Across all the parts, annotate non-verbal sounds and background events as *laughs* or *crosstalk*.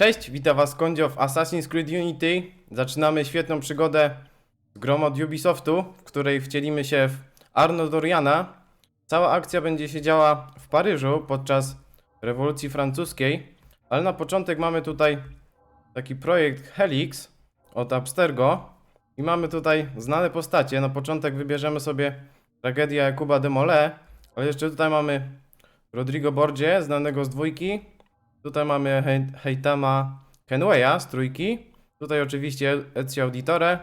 Cześć, witam was Kondzio w Assassin's Creed Unity. Zaczynamy świetną przygodę z grom od Ubisoftu, w której wcielimy się w Arno Doriana. Cała akcja będzie się działa w Paryżu podczas rewolucji francuskiej, ale na początek mamy tutaj taki projekt Helix od Abstergo i mamy tutaj znane postacie. Na początek wybierzemy sobie tragedię Jakuba de Molay, ale jeszcze tutaj mamy Rodrigo Borgie, znanego z dwójki, Tutaj mamy Hei- Heitama Kenwaya z trójki. Tutaj oczywiście Ezio Auditore.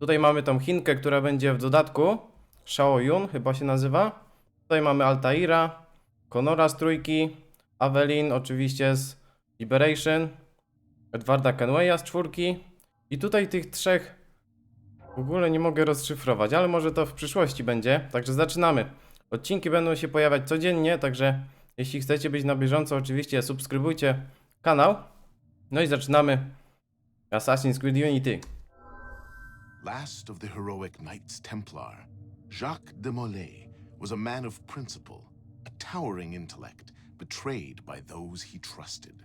Tutaj mamy tą Chinkę, która będzie w dodatku. Shao Yun chyba się nazywa. Tutaj mamy Altaira, Conora z trójki, Avelin oczywiście z Liberation, Edwarda Kenwaya z czwórki. I tutaj tych trzech w ogóle nie mogę rozszyfrować, ale może to w przyszłości będzie. Także zaczynamy. Odcinki będą się pojawiać codziennie, także jeśli chcecie być na bieżąco, oczywiście subskrybujcie kanał. No i zaczynamy Assassin's Creed Unity. Last of the heroic Knights Templar, Jacques de Molay was a man of principle, a towering intellect, betrayed by those he trusted.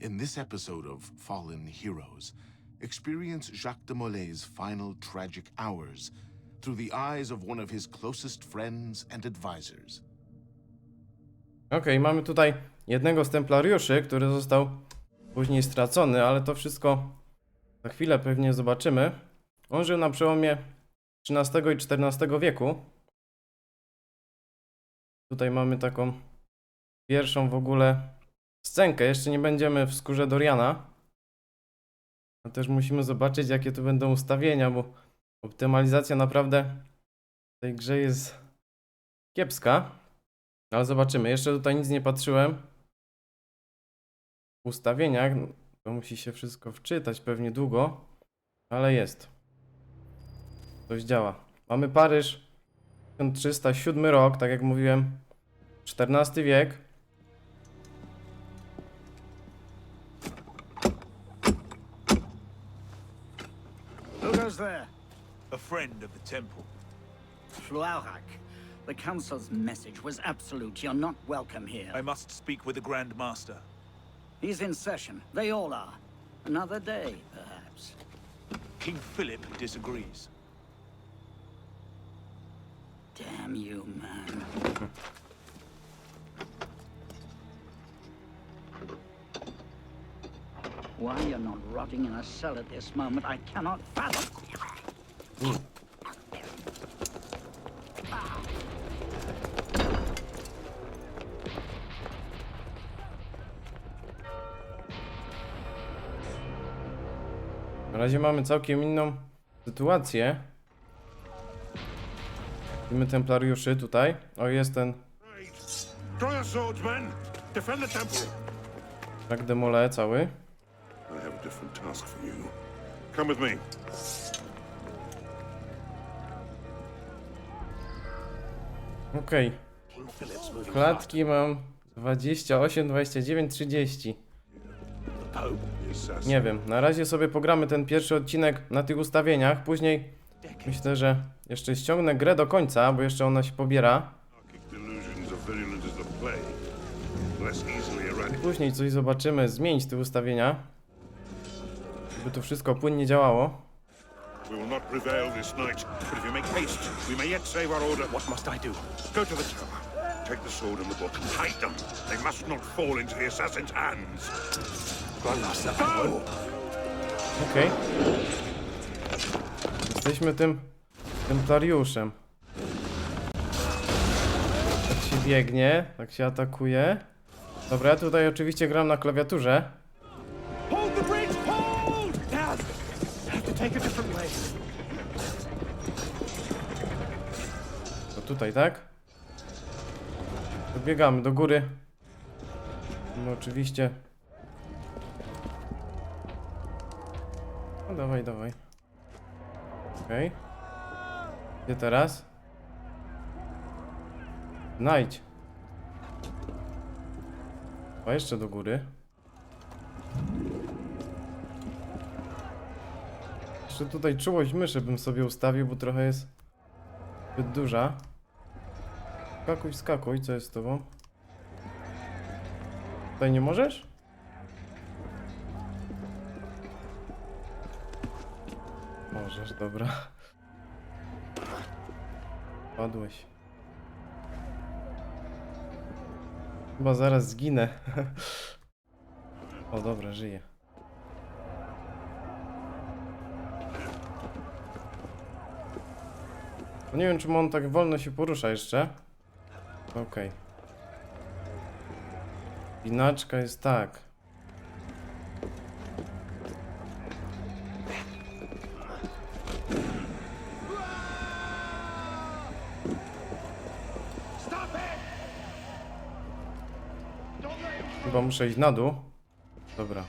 In this episode of Fallen Heroes, experience Jacques de Molay's final tragic hours through the eyes of one of his closest friends and advisors. Okej, mamy tutaj jednego z templariuszy, który został później stracony, ale to wszystko za chwilę pewnie zobaczymy. On żył na przełomie XIII i XIV wieku. Tutaj mamy taką pierwszą w ogóle scenkę. Jeszcze nie będziemy w skórze Doriana. A też musimy zobaczyć, jakie tu będą ustawienia, bo optymalizacja naprawdę w tej grze jest kiepska. Ale zobaczymy. Jeszcze tutaj nic nie patrzyłem. W ustawieniach. To musi się wszystko wczytać pewnie długo. Ale jest. Coś działa. Mamy Paryż. 1307 rok, tak jak mówiłem. XIV wiek. Who goes there? A friend of the temple. Fluarak. The Council's message was absolute. You're not welcome here. I must speak with the Grand Master. He's in session. They all are. Another day, perhaps. King Philip disagrees. Damn you, man. Why you're not rotting in a cell at this moment, I cannot fathom. Hmm. Na razie mamy całkiem inną sytuację. Widzimy templariuszy tutaj. O, jest ten Draw your swords, men! Defend the temple! Jacques de Molay cały. Okej. Klatki mam 28, 29, 30. Nie wiem, na razie sobie pogramy ten pierwszy odcinek na tych ustawieniach. Później myślę, że jeszcze ściągnę grę do końca, bo jeszcze ona się pobiera. Eradicated. Później coś zobaczymy, zmienić te ustawienia. Żeby to wszystko płynnie działało. We will not prevail this night, but if you make haste, we may yet save our order. What must I do? Go to the tower. Take the sword and the book and hide them. They must not fall into the assassin's hands. Grandmaster! Okej. Jesteśmy tym templariuszem. Tak się biegnie, tak się atakuje. Dobra, ja tutaj oczywiście gram na klawiaturze. Hold the bridge! Hold! Now! Have to take a different way. To tutaj, tak? Dobiegamy do góry. No oczywiście. No dawaj, dawaj. Okej. Gdzie teraz? Znajdź. A jeszcze do góry. Jeszcze tutaj czułość myszy bym sobie ustawił, bo trochę jest zbyt duża. Skakuj, skakuj, co jest z tobą? Tutaj nie możesz? Możesz, dobra. Padłeś. Chyba zaraz zginę. *laughs* o dobra, żyję. Nie wiem, czy on tak wolno się porusza jeszcze. Okej. Inaczka jest tak. Chyba muszę iść na dół. Dobra.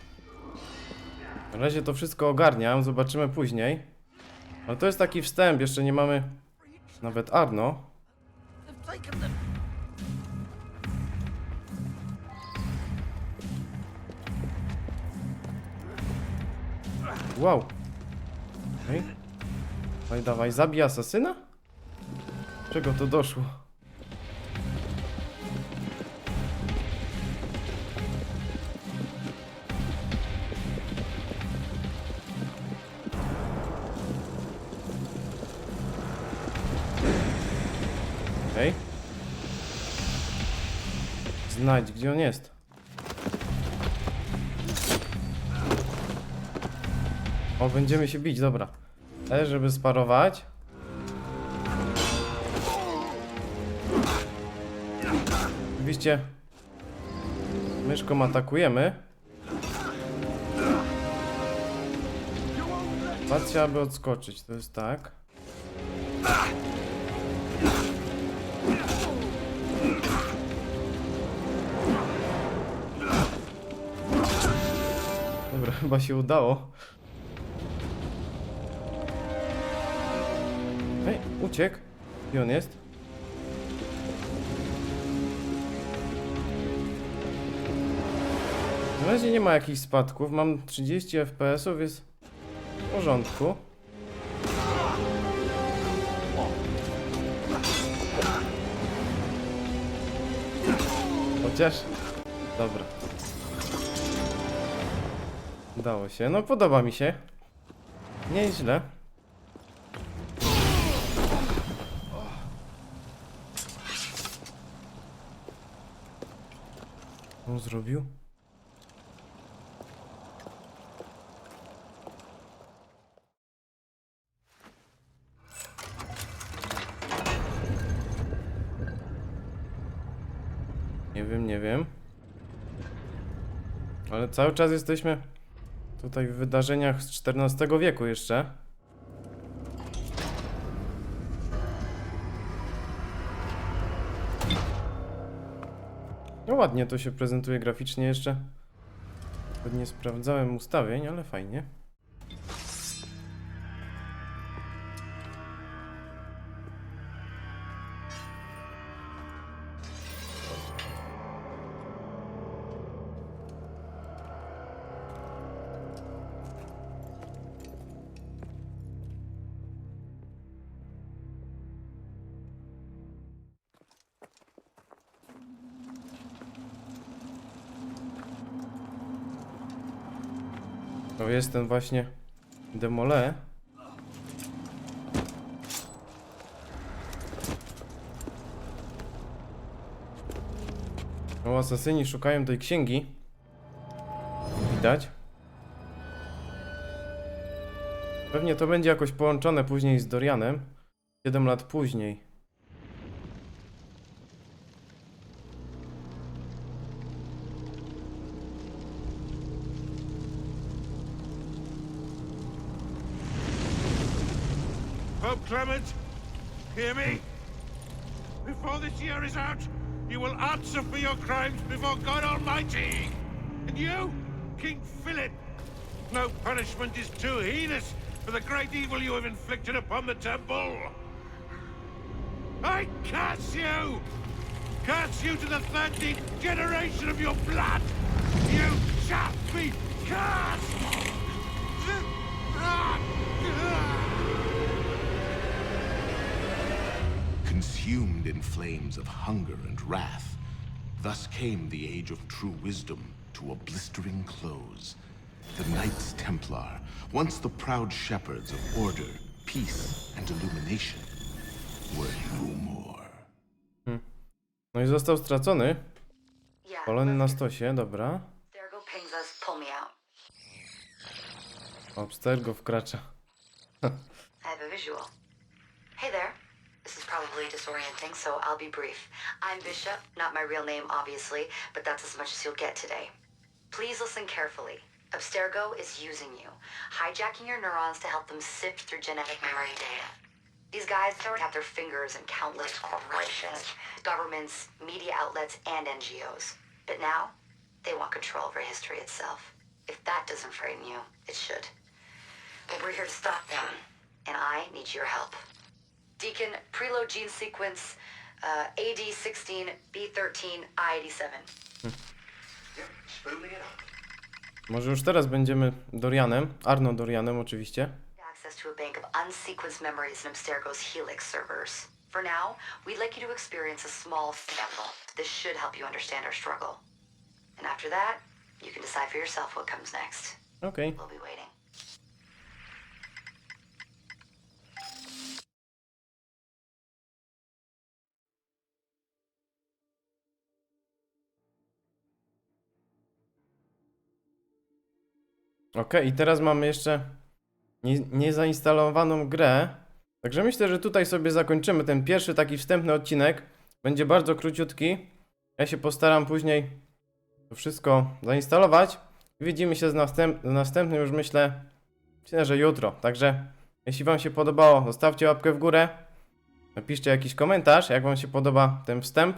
Na razie to wszystko ogarniam, zobaczymy później. Ale to jest taki wstęp, jeszcze nie mamy nawet Arno. Wow. Okej. Dawaj, dawaj, zabij asasyna? Czego to doszło? Okej. Znajdź, gdzie on jest. O, będziemy się bić, dobra. E, żeby sparować. Oczywiście myszką atakujemy. Patrzcie, aby odskoczyć, to jest tak. Dobra, *laughs* chyba się udało. Uciekł. Gdzie on jest? Na razie nie ma jakichś spadków. Mam 30 FPS-ów, jest w porządku. Chociaż... Dobra. Udało się. No podoba mi się. Nieźle. On zrobił? Nie wiem, nie wiem. Ale cały czas jesteśmy tutaj w wydarzeniach z XIV wieku jeszcze. Ładnie to się prezentuje graficznie jeszcze. Nie sprawdzałem ustawień, ale fajnie. To jest ten właśnie demole. O, asasyni szukają tej księgi. Widać. Pewnie to będzie jakoś połączone później z Dorianem. 7 lat później. Before this year is out, you will answer for your crimes before God Almighty. And you, King Philip, no punishment is too heinous for the great evil you have inflicted upon the temple. I curse you! Curse you to the thirteenth generation of your blood! You shall be cursed! Consumed in flames of hunger and wrath, thus came the age of true wisdom to a blistering close. The Knights Templar, once the proud shepherds of order, peace, and illumination, were no more. Hmm. No i został stracony. Yeah. Polony na stosie, dobra. Dergo pings us, pull me out. Obster go wkracza. I have a visual. Hey there. This is probably disorienting, so I'll be brief. I'm Bishop, not my real name, obviously, but that's as much as you'll get today. Please listen carefully. Abstergo is using you, hijacking your neurons to help them sift through genetic memory data. These guys have their fingers in countless corporations, governments, media outlets, and NGOs. But now, they want control over history itself. If that doesn't frighten you, it should. But we're here to stop them, and I need your help. Deacon, preload gene sequence uh, AD16, B13, I87. Może już teraz będziemy Dorianem. Arno Dorianem oczywiście. Access to a bank of unsequenced memories in Abstergo's Helix servers. For now, we'd like you to experience a small sample. This should help you understand our struggle. And after that, you can decide for yourself what comes next. Okay. We'll be waiting. Okej, i teraz mamy jeszcze nie, niezainstalowaną grę. Także myślę, że tutaj sobie zakończymy ten pierwszy taki wstępny odcinek. Będzie bardzo króciutki. Ja się postaram później to wszystko zainstalować. Widzimy się z, następ następnym już myślę, myślę, że jutro. Także jeśli Wam się podobało, zostawcie łapkę w górę. Napiszcie jakiś komentarz, jak Wam się podoba ten wstęp.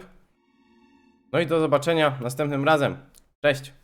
No i do zobaczenia następnym razem. Cześć!